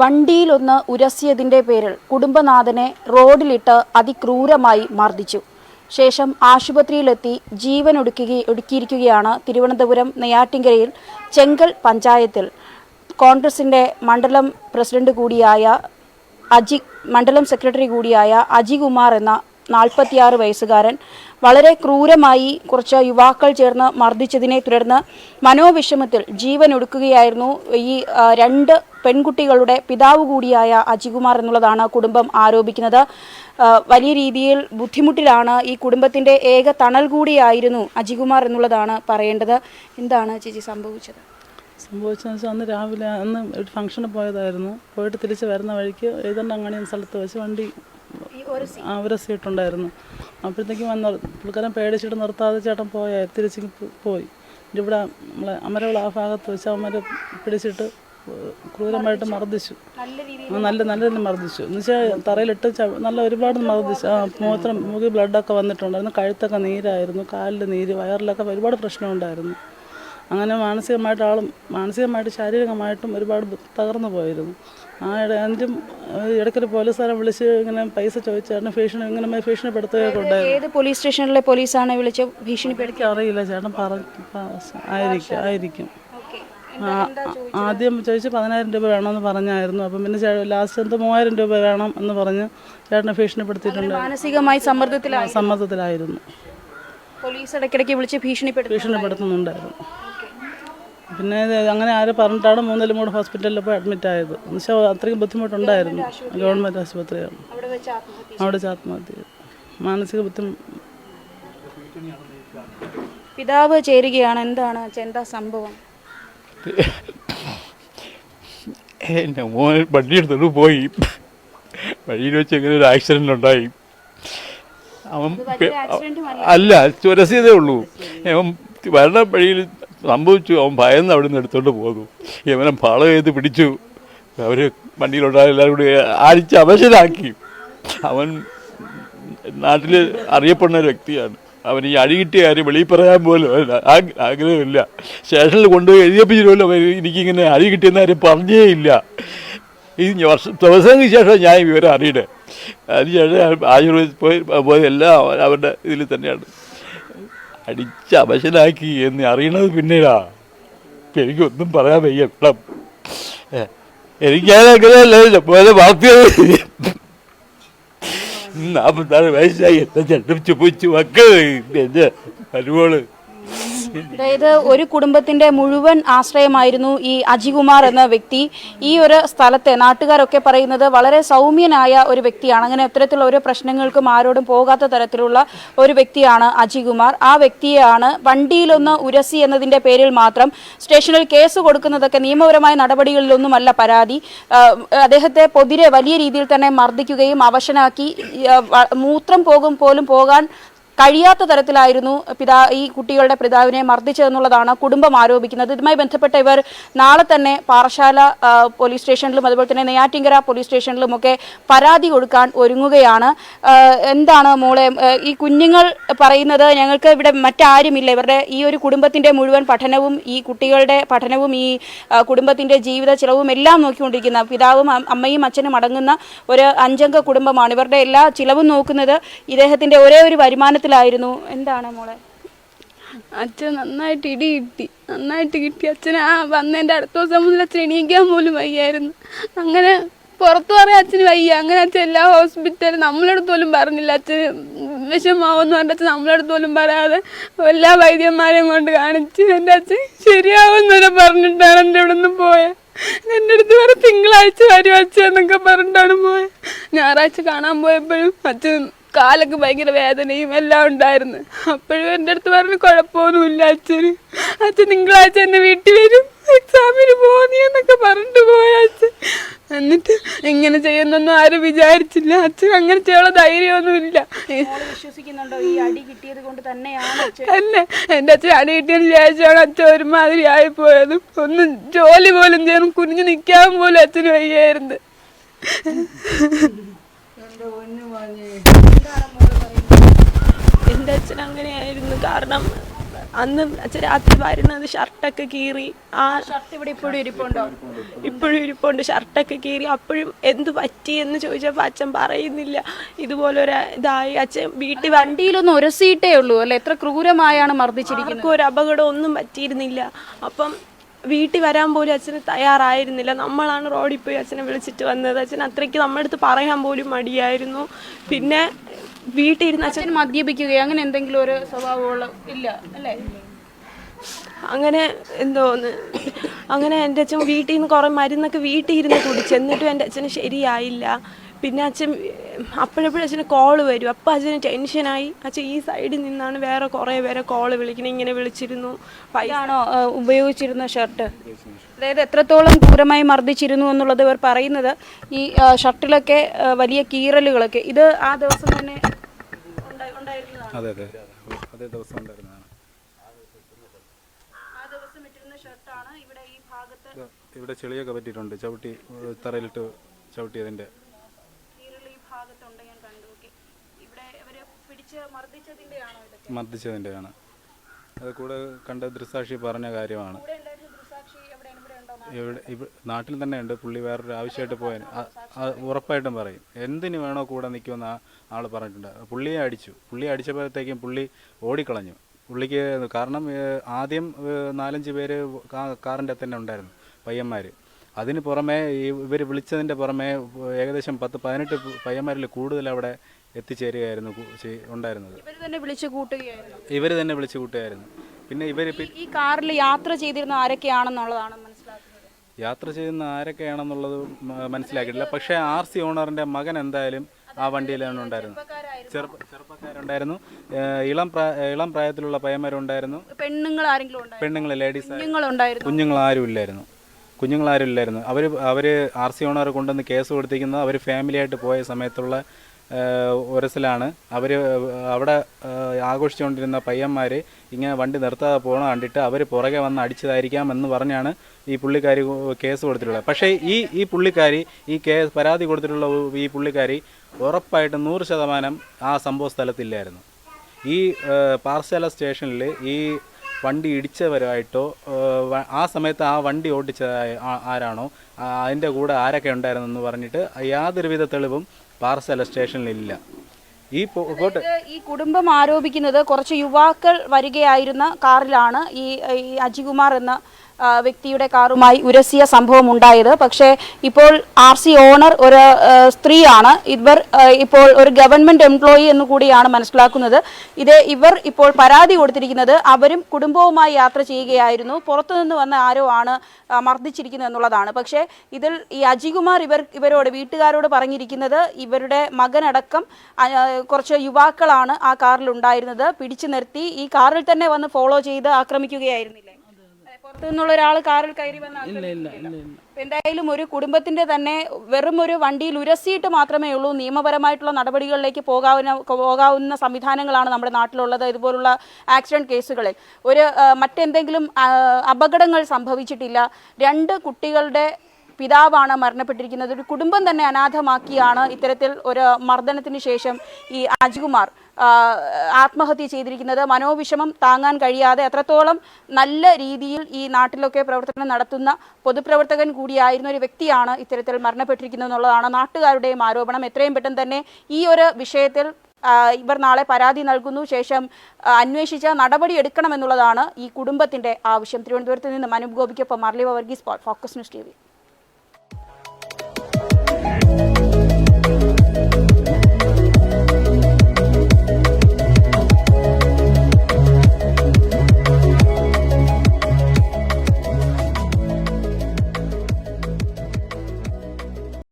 വണ്ടിയിലൊന്ന് ഉരസിയതിന്റെ പേരിൽ കുടുംബനാഥനെ റോഡിലിട്ട് അതിക്രൂരമായി മർദ്ദിച്ചു. ശേഷം ആശുപത്രിയിലെത്തി ജീവൻ ഒടുക്കി ഒടുക്കിയിരിക്കുകയാണ് തിരുവനന്തപുരം നെയ്യാറ്റിങ്കരയിൽ ചെങ്കൽ പഞ്ചായത്തിൽ. കോൺഗ്രസിന്റെ മണ്ഡലം പ്രസിഡന്റ് കൂടിയായ അജി മണ്ഡലം സെക്രട്ടറി കൂടിയായ അജികുമാർ എന്ന നാൽപ്പത്തിയാറ് വയസ്സുകാരൻ വളരെ ക്രൂരമായി കുറച്ച് യുവാക്കൾ ചേർന്ന് മർദ്ദിച്ചതിനെ തുടർന്ന് മനോവിഷമത്തിൽ ജീവൻ ഒടുക്കുകയായിരുന്നു ഈ രണ്ട് പെൺകുട്ടികളുടെ പിതാവ് കൂടിയായ അജികുമാർ എന്നുള്ളതാണ് കുടുംബം ആരോപിക്കുന്നത്. വലിയ രീതിയിൽ ബുദ്ധിമുട്ടിലാണ് ഈ കുടുംബത്തിന്റെ ഏക തണൽ കൂടിയായിരുന്നു അജികുമാർ എന്നുള്ളതാണ് പറയേണ്ടത്. എന്താണ് ചേച്ചി സംഭവിച്ചത്? സംഭവിച്ചതെന്ന് വെച്ചാൽ അന്ന് രാവിലെ അന്ന് ഒരു ഫംഗ്ഷന് പോയതായിരുന്നു. പോയിട്ട് തിരിച്ച് വരുന്ന വഴിക്ക് ഏതാണ്ട് അങ്ങനെ സ്ഥലത്ത് വെച്ച് വണ്ടി ആ ഒരു സീട്ടുണ്ടായിരുന്നു അപ്പോഴത്തേക്കും വന്ന് പുള്ളിക്കാരൻ പേടിച്ചിട്ട് നിർത്താതെ ചേട്ടൻ പോയ തിരിച്ച് പോയി. ഇവിടെ നമ്മളെ അമരവിള ആ ഭാഗത്ത് വെച്ച് അമര പിടിച്ചിട്ട് ക്രൂരമായിട്ട് മർദ്ദിച്ചു. നല്ല നല്ല തന്നെ മർദ്ദിച്ചു. എന്ന് വെച്ചാൽ തറയിലിട്ട് നല്ല ഒരുപാട് മർദ്ദിച്ചു. ആ മൂത്രം മുഖി ബ്ലഡൊക്കെ വന്നിട്ടുണ്ടായിരുന്നു. കഴുത്തൊക്കെ നീരായിരുന്നു. കാലിൽ നീര് വയറിലൊക്കെ ഒരുപാട് പ്രശ്നമുണ്ടായിരുന്നു അങ്ങനെ മാനസികമായിട്ട് ആളും മാനസികമായിട്ട് ശാരീരികമായിട്ടും ഒരുപാട് തകർന്നു പോയിരുന്നു. ആ ഇട എന്നിട്ടും ഇടയ്ക്കൊരു പോലീസുകാരെ വിളിച്ച് ഇങ്ങനെ പൈസ ചോദിച്ചായിരുന്നു ഭീഷണി ഇങ്ങനെ ഭീഷണിപ്പെടുത്തുകയൊക്കെ ഉണ്ടായിരുന്നു. ഏത് പോലീസ് സ്റ്റേഷനിലെ പോലീസാണ് വിളിച്ച് ഭീഷണിപ്പെടുത്തി അറിയില്ല ചേട്ടൻ പറഞ്ഞു ആയിരിക്കും ആയിരിക്കും. ആദ്യം ചോദിച്ച് പതിനായിരം രൂപ വേണമെന്ന് പറഞ്ഞായിരുന്നു. അപ്പം പിന്നെ ലാസ്റ്റ് എന്തോ മൂവായിരം രൂപ വേണം എന്ന് പറഞ്ഞ് ചേട്ടനെ ഭീഷണിപ്പെടുത്തിയിട്ടുണ്ട്. മാനസികമായി സമ്മർദ്ദത്തിലായി സമ്മർദ്ദത്തിലായിരുന്നു. പോലീസ് ഇടയ്ക്കിടയ്ക്ക് വിളിച്ച് ഭീഷണിപ്പെടുത്തി ഭീഷണിപ്പെടുത്തുന്നുണ്ടായിരുന്നു. പിന്നെ അങ്ങനെ ആര് പറഞ്ഞിട്ടാണ് മൂന്നിലും മൂന്ന് ഹോസ്പിറ്റലിൽ പോയി അഡ്മിറ്റ് ആയത്. എന്നുവെച്ചാൽ അത്രയും ബുദ്ധിമുട്ടുണ്ടായിരുന്നു. ഗവൺമെന്റ് ആശുപത്രിയാണ്. അവിടെ വെച്ച് ആത്മഹത്യ. മാനസിക ബുദ്ധിമുട്ട് പിതാവ് ചേരുകയാണ്. എന്താണ് എന്താ സംഭവം? എന്റെ മോൻ വണ്ടി എടുത്തോണ്ട് പോയി. വഴിയിൽ വെച്ച് ഇങ്ങനെ ഒരു ആക്സിഡന്റ് ഉണ്ടായി. അവൻ അല്ല ചുരസിയതേ ഉള്ളൂ. അവൻ വരണ വഴിയിൽ സംഭവിച്ചു. അവൻ ഭയന്ന് അവിടെ നിന്ന് എടുത്തോണ്ട് പോന്നു. ഇവനെ ഫാളോ ചെയ്ത് പിടിച്ചു. അവർ വണ്ടിയിലുണ്ടായ എല്ലാവരും കൂടി അടിച്ച് അവശനാക്കി. അവൻ നാട്ടിൽ അറിയപ്പെടുന്ന ഒരു വ്യക്തിയാണ്. അവൻ ഈ അടി കിട്ടിയ കാര്യം വെളിയിൽ പറയാൻ പോലും ആഗ്രഹമില്ല. സ്റ്റേഷനിൽ കൊണ്ടുപോയി എഴുതിയപ്പിച്ചിരുമല്ലോ എനിക്കിങ്ങനെ അടി കിട്ടിയെന്ന കാര്യം പറഞ്ഞേ ഇല്ല. ഈ വർഷം ദിവസങ്ങൾക്ക് ശേഷം ഞാൻ വിവരം അറിയണേ. അതിനുശേഷം ആയുർവേദ പോയി പോയതെല്ലാം അവ- അവരുടെ ഇതിൽ തന്നെയാണ്. അടിച്ച് അവശനാക്കി എന്ന് അറിയണത് പിന്നീടാ എനിക്കൊന്നും പറയാൻ വയ്യ എനിക്ക് ഞാൻ പോലെ വളർത്തിയത് നാൽപ്പത്താറ് വയസ്സായി. എന്നെ ചെണ്ടും പൊച്ചു മക്കൾ എന്റെ മരുമോൾ അതായത് ഒരു കുടുംബത്തിന്റെ മുഴുവൻ ആശ്രയമായിരുന്നു ഈ അജികുമാർ എന്ന വ്യക്തി. ഈ ഒരു സ്ഥലത്തെ നാട്ടുകാരൊക്കെ പറയുന്നത് വളരെ സൗമ്യനായ ഒരു വ്യക്തിയാണ്. അങ്ങനെ ഇത്തരത്തിലുള്ള ഓരോ പ്രശ്നങ്ങൾക്കും ആരോടും പോകാത്ത തരത്തിലുള്ള ഒരു വ്യക്തിയാണ് അജികുമാർ. ആ വ്യക്തിയാണ് വണ്ടിയിലൊന്ന് ഉരസി എന്നതിന്റെ പേരിൽ മാത്രം സ്റ്റേഷനിൽ കേസ് കൊടുക്കുന്നതൊക്കെ നിയമപരമായ നടപടികളിലൊന്നുമല്ല പരാതി. അദ്ദേഹത്തെ പൊതിരെ വലിയ രീതിയിൽ തന്നെ മർദ്ദിക്കുകയും അവശനാക്കി. മൂത്രം പോകും പോലും പോകാൻ കഴിയാത്ത തരത്തിലായിരുന്നു പിതാ ഈ കുട്ടികളുടെ പിതാവിനെ മർദ്ദിച്ചതെന്നുള്ളതാണ് കുടുംബം ആരോപിക്കുന്നത്. ഇതുമായി ബന്ധപ്പെട്ട ഇവർ നാളെ തന്നെ പാറശാല പോലീസ് സ്റ്റേഷനിലും അതുപോലെ തന്നെ നെയ്യാറ്റിങ്കര പോലീസ് സ്റ്റേഷനിലും ഒക്കെ പരാതി കൊടുക്കാൻ ഒരുങ്ങുകയാണ്. എന്താണ് മോളെ ഈ കുഞ്ഞുങ്ങൾ പറയുന്നത് ഞങ്ങൾക്ക് ഇവിടെ മറ്റാരുമില്ല. ഇവരുടെ ഈ ഒരു കുടുംബത്തിന്റെ മുഴുവൻ പഠനവും ഈ കുട്ടികളുടെ പഠനവും ഈ കുടുംബത്തിന്റെ ജീവിത ചിലവും എല്ലാം നോക്കിക്കൊണ്ടിരിക്കുന്ന പിതാവും അമ്മയും അച്ഛനും അടങ്ങുന്ന ഒരു അഞ്ചംഗ കുടുംബമാണ്. ഇവരുടെ എല്ലാ ചിലവും നോക്കുന്നത് ഇദ്ദേഹത്തിന്റെ ഒരേ ഒരു വരുമാനത്തിലായിരുന്നു എന്താണ് മോളെ? അച്ഛൻ നന്നായിട്ട് ഇടി കിട്ടി. നന്നായിട്ട് കിട്ടി. അച്ഛൻ ആ വന്നതിന്റെ അടുത്ത ദിവസം മുതൽ അച്ഛൻ എണീക്കാൻ പോലും വയ്യായിരുന്നു. അങ്ങനെ പുറത്തു പറയാൻ അച്ഛന് വയ്യ. അങ്ങനെ അച്ഛൻ എല്ലാ ഹോസ്പിറ്റലും നമ്മളെടുത്ത് പോലും പറഞ്ഞില്ല. അച്ഛൻ വിഷമാവെന്ന് പറഞ്ഞ അച്ഛൻ നമ്മളെടുത്ത് പോലും പറയാതെ എല്ലാ വൈദ്യന്മാരെയും കൊണ്ട് കാണിച്ച് എന്റെ അച്ഛൻ ശരിയാവുന്നവരെ പറഞ്ഞിട്ടാണ് എന്റെ ഇവിടെ നിന്ന് പോയത് എന്റെ അടുത്ത് വേറെ തിങ്കളാഴ്ച വരും അച്ഛൻ എന്നൊക്കെ പറഞ്ഞിട്ടാണ് പോയത് ഞായറാഴ്ച കാണാൻ പോയപ്പോഴും അച്ഛൻ കാലൊക്കെ ഭയങ്കര വേദനയും എല്ലാം ഉണ്ടായിരുന്നു. അപ്പോഴും എന്റെ അടുത്ത് പറഞ്ഞു കുഴപ്പമൊന്നുമില്ല അച്ഛന്. അച്ഛൻ തിങ്കളാഴ്ച എന്നെ വീട്ടിൽ വരും. എക്സാമിന് പോന്നി എന്നൊക്കെ പറഞ്ഞിട്ട് പോയ അച്ഛൻ. എന്നിട്ട് എങ്ങനെ ചെയ്യുന്നൊന്നും ആരും വിചാരിച്ചില്ല. അച്ഛൻ അങ്ങനെ ചെയ്യാനുള്ള ധൈര്യമൊന്നുമില്ല. അല്ല എന്റെ അച്ഛൻ അടി കിട്ടിയതിന് ശേഷമാണ് അച്ഛൻ ഒരുമാതിരി ആയിപ്പോയതും. ഒന്നും ജോലി പോലും ചെയ്യണം കുനിഞ്ഞു നിൽക്കാൻ പോലും അച്ഛന് വയ്യായിരുന്നു. എന്റെ അച്ഛൻ അങ്ങനെയായിരുന്നു. കാരണം അന്ന് അച്ഛൻ രാത്രി വരുന്നത് ഷർട്ടൊക്കെ കീറി. ആ ഷർട്ട് ഇവിടെ ഇപ്പോഴും ഇരിപ്പുണ്ടോ? ഇപ്പോഴും ഇരിപ്പുണ്ട്. ഷർട്ടൊക്കെ കീറി. അപ്പോഴും എന്ത് പറ്റി എന്ന് ചോദിച്ചപ്പോൾ അച്ഛൻ പറയുന്നില്ല. ഇതുപോലെ ഒരു ഇതായി. അച്ഛൻ വീട്ടിൽ വണ്ടിയിലൊന്നും ഉരസിയിട്ടേ ഉള്ളൂ അല്ലെ? എത്ര ക്രൂരമായാണ് മർദ്ദിച്ചിരിക്കുന്നത്. ഒരു അപകടം ഒന്നും പറ്റിയിരുന്നില്ല. അപ്പം വീട്ടിൽ വരാൻ പോലും അച്ഛന് തയ്യാറായിരുന്നില്ല. നമ്മളാണ് റോഡിൽ പോയി അച്ഛനെ വിളിച്ചിട്ട് വന്നത്. അച്ഛൻ അത്രയ്ക്ക് നമ്മുടെ അടുത്ത് പറയാൻ പോലും മടിയായിരുന്നു. പിന്നെ വീട്ടിൽ ഇരുന്ന് അച്ഛൻ മദ്യപിക്കുകയോ അങ്ങനെ എന്തെങ്കിലും ഒരു സ്വഭാവമുള്ള ഇല്ല അല്ലേ? അങ്ങനെ എന്തോന്ന് അങ്ങനെ എന്റെ അച്ഛൻ വീട്ടിൽ നിന്ന് കുറേ മരുന്നൊക്കെ വീട്ടിൽ ഇരുന്ന് കുടിച്ചു. എന്നിട്ടും എന്റെ അച്ഛന് ശരിയായില്ല. പിന്നെ അച്ഛൻ അപ്പോഴപ്പോഴും അച്ഛന് കോൾ വരും. അപ്പം അച്ഛന് ടെൻഷനായി അച്ഛൻ ഈ സൈഡിൽ നിന്നാണ് വേറെ കുറേ പേരെ കോൾ വിളിക്കുന്നത് ഇങ്ങനെ വിളിച്ചിരുന്നു. പൈസയാണോ ഇതാണോ ഉപയോഗിച്ചിരുന്ന ഷർട്ട് അതായത് എത്രത്തോളം ക്രൂരമായി മർദ്ദിച്ചിരുന്നു എന്നുള്ളത് ഇവർ പറയുന്നത് ഈ ഷർട്ടിലൊക്കെ വലിയ കീറലുകളൊക്കെ. ഇത് ആ ദിവസം തന്നെ അതെ അതെ. അതേ ദിവസം ഉണ്ടായിരുന്നതാണ്. ആ ദിവസം ഇട്ടിരുന്ന ഷർട്ടാണ് ഇവിടെ ഈ ഭാഗത്ത് ഇവിടെ ചെളിയൊക്കെ പറ്റിയിട്ടുണ്ട്. ചവിട്ടി തറയിലിട്ട് ചവിട്ടിയതിന്റെ കീറൽ ഈ ഭാഗത്തുണ്ട് ഞാൻ കണ്ടു ഓക്കെ ഇവിടെ ഇവർ പിടിച്ച് മർദ്ദിച്ചതിന്റെയാണോ ഇതൊക്കെ മർദ്ദിച്ചതിന്റെയാണ് അത് കൂടെ കണ്ട ദൃസാക്ഷി പറഞ്ഞ കാര്യമാണ്. ഇവിടെ നാട്ടിൽ? തന്നെ ഉണ്ട്. പുള്ളി വേറൊരു ആവശ്യമായിട്ട് പോയാൽ ഉറപ്പായിട്ടും പറയും. എന്തിനു വേണോ കൂടെ നിൽക്കുമെന്ന് ആ ആൾ പറഞ്ഞിട്ടുണ്ട്. പുള്ളിയെ അടിച്ചു. പുള്ളിയെ അടിച്ചപ്പോഴത്തേക്കും പുള്ളി ഓടിക്കളഞ്ഞു. പുള്ളിക്ക് കാരണം ആദ്യം നാലഞ്ച് പേര് കാറിന്റെ തന്നെ ഉണ്ടായിരുന്നു പയ്യന്മാർ അതിന് പുറമേ ഇവർ വിളിച്ചതിന്റെ പുറമേ ഏകദേശം പത്ത് പതിനെട്ട് പയ്യന്മാരിൽ കൂടുതൽ അവിടെ എത്തിച്ചേരുകയായിരുന്നു ഉണ്ടായിരുന്നത്. ഇവർ തന്നെ വിളിച്ചു കൂട്ടുകയായിരുന്നു. ഇവർ തന്നെ വിളിച്ചു കൂട്ടുകയായിരുന്നു. പിന്നെ ഇവർ ഈ- കാറിൽ യാത്ര ചെയ്തിരുന്ന ആരൊക്കെയാണെന്നുള്ളതാണ് മനസ്സിലാക്കുന്നത്. യാത്ര ചെയ്യുന്ന ആരൊക്കെയാണെന്നുള്ളത് മനസ്സിലാക്കിയിട്ടില്ല. പക്ഷേ ആർ സി ഓണറിന്റെ മകൻ എന്തായാലും ആ വണ്ടിയിലാണ് ഉണ്ടായിരുന്നത് ചെറുപ്പ ചെറുപ്പക്കാരുണ്ടായിരുന്നു. ഇളം പ്രായ ഇളം പ്രായത്തിലുള്ള പയ്യന്മാരുണ്ടായിരുന്നു. പെണ്ണുങ്ങൾ ആരെങ്കിലും ഉണ്ടായിരുന്നു? പെണ്ണുങ്ങൾ ലേഡീസ് കുഞ്ഞുങ്ങൾ കുഞ്ഞുങ്ങളാരും ഇല്ലായിരുന്നു. കുഞ്ഞുങ്ങളാരും ഇല്ലായിരുന്നു. അവർ അവർ ആർ സി ഓണർ കൊണ്ടുവന്ന് കേസ് കൊടുത്തിരിക്കുന്നത് അവർ ഫാമിലിയായിട്ട് പോയ സമയത്തുള്ള ഉരസലാണ് അവർ അവിടെ ആഘോഷിച്ചുകൊണ്ടിരുന്ന പയ്യന്മാർ ഇങ്ങനെ വണ്ടി നിർത്താതെ പോകണ കണ്ടിട്ട് അവർ പുറകെ വന്ന് അടിച്ചതായിരിക്കാം എന്ന് പറഞ്ഞാണ് ഈ പുള്ളിക്കാരി കേസ് കൊടുത്തിട്ടുള്ളത്. പക്ഷേ ഈ ഈ പുള്ളിക്കാരി ഈ കേസ് പരാതി കൊടുത്തിട്ടുള്ള ഈ പുള്ളിക്കാരി ഉറപ്പായിട്ട് നൂറ് ശതമാനം ആ സംഭവ സ്ഥലത്തില്ലായിരുന്നു. ഈ പാർസല സ്റ്റേഷനിൽ ഈ വണ്ടി ഇടിച്ചവരായിട്ടോ ആ സമയത്ത് ആ വണ്ടി ഓടിച്ച ആരാണോ അതിന്റെ കൂടെ ആരൊക്കെ ഉണ്ടായിരുന്നെന്ന് പറഞ്ഞിട്ട് യാതൊരുവിധ തെളിവും പാർസൽ സ്റ്റേഷനിലില്ല. ഈ ഈ കുടുംബം ആരോപിക്കുന്നത് കുറച്ച് യുവാക്കൾ വരികയായിരുന്ന കാറിലാണ് ഈ അജികുമാർ എന്ന വ്യക്തിയുടെ കാറുമായി ഉരസിയ സംഭവം ഉണ്ടായത്. പക്ഷേ ഇപ്പോൾ ആർ സി ഓണർ ഒരു സ്ത്രീയാണ്. ഇവർ ഇപ്പോൾ ഒരു ഗവൺമെന്റ് എംപ്ലോയി എന്ന് കൂടിയാണ് മനസ്സിലാക്കുന്നത്. ഇത് ഇവർ ഇപ്പോൾ പരാതി കൊടുത്തിരിക്കുന്നത് അവരും കുടുംബവുമായി യാത്ര ചെയ്യുകയായിരുന്നു. പുറത്തുനിന്ന് വന്ന ആരോ ആണ് മർദ്ദിച്ചിരിക്കുന്നത് എന്നുള്ളതാണ്. പക്ഷേ ഇതിൽ ഈ അജികുമാർ ഇവർ ഇവരോട് വീട്ടുകാരോട് പറഞ്ഞിരിക്കുന്നത് ഇവരുടെ മകനടക്കം കുറച്ച് യുവാക്കളാണ് ആ കാറിൽ ഉണ്ടായിരുന്നത് പിടിച്ചു നിർത്തി. ഈ കാറിൽ തന്നെ വന്ന് ഫോളോ ചെയ്ത് ആക്രമിക്കുകയായിരുന്നില്ലേ? നിന്നുള്ള ഒരാൾ കാറിൽ കയറി ആക്രമിക്കുകയില്ല. എന്തായാലും ഒരു കുടുംബത്തിന്റെ തന്നെ വെറും ഒരു വണ്ടിയിൽ ഉരസിയിട്ട് മാത്രമേ ഉള്ളൂ. നിയമപരമായിട്ടുള്ള നടപടികളിലേക്ക് പോകാവുന്ന പോകാവുന്ന സംവിധാനങ്ങളാണ് നമ്മുടെ നാട്ടിലുള്ളത്. ഇതുപോലുള്ള ആക്സിഡന്റ് കേസുകളിൽ ഒരു മറ്റെന്തെങ്കിലും അപകടങ്ങൾ സംഭവിച്ചിട്ടില്ല. രണ്ട് കുട്ടികളുടെ പിതാവാണ് മരണപ്പെട്ടിരിക്കുന്നത്. ഒരു കുടുംബം തന്നെ അനാഥമാക്കിയാണ് ഇത്തരത്തിൽ ഒരു മർദ്ദനത്തിന് ശേഷം ഈ അജികുമാർ ആത്മഹത്യ ചെയ്തിരിക്കുന്നത് മനോവിഷമം താങ്ങാൻ കഴിയാതെ അത്രത്തോളം നല്ല രീതിയിൽ ഈ നാട്ടിലൊക്കെ പ്രവർത്തനം നടത്തുന്ന പൊതുപ്രവർത്തകൻ കൂടിയായിരുന്ന ഒരു വ്യക്തിയാണ് ഇത്തരത്തിൽ മരണപ്പെട്ടിരിക്കുന്നത് എന്നുള്ളതാണ് നാട്ടുകാരുടെയും ആരോപണം. എത്രയും പെട്ടെന്ന് തന്നെ ഈ ഒരു വിഷയത്തിൽ ഇവർ നാളെ പരാതി നൽകുന്നു. ശേഷം അന്വേഷിച്ച നടപടി എടുക്കണമെന്നുള്ളതാണ് ഈ കുടുംബത്തിന്റെ ആവശ്യം. തിരുവനന്തപുരത്ത് നിന്ന് മനൂപ് ഗോപിക്കൊപ്പം മർലിവ വർഗീസ് ഫോക്കസ് ന്യൂസ് ടി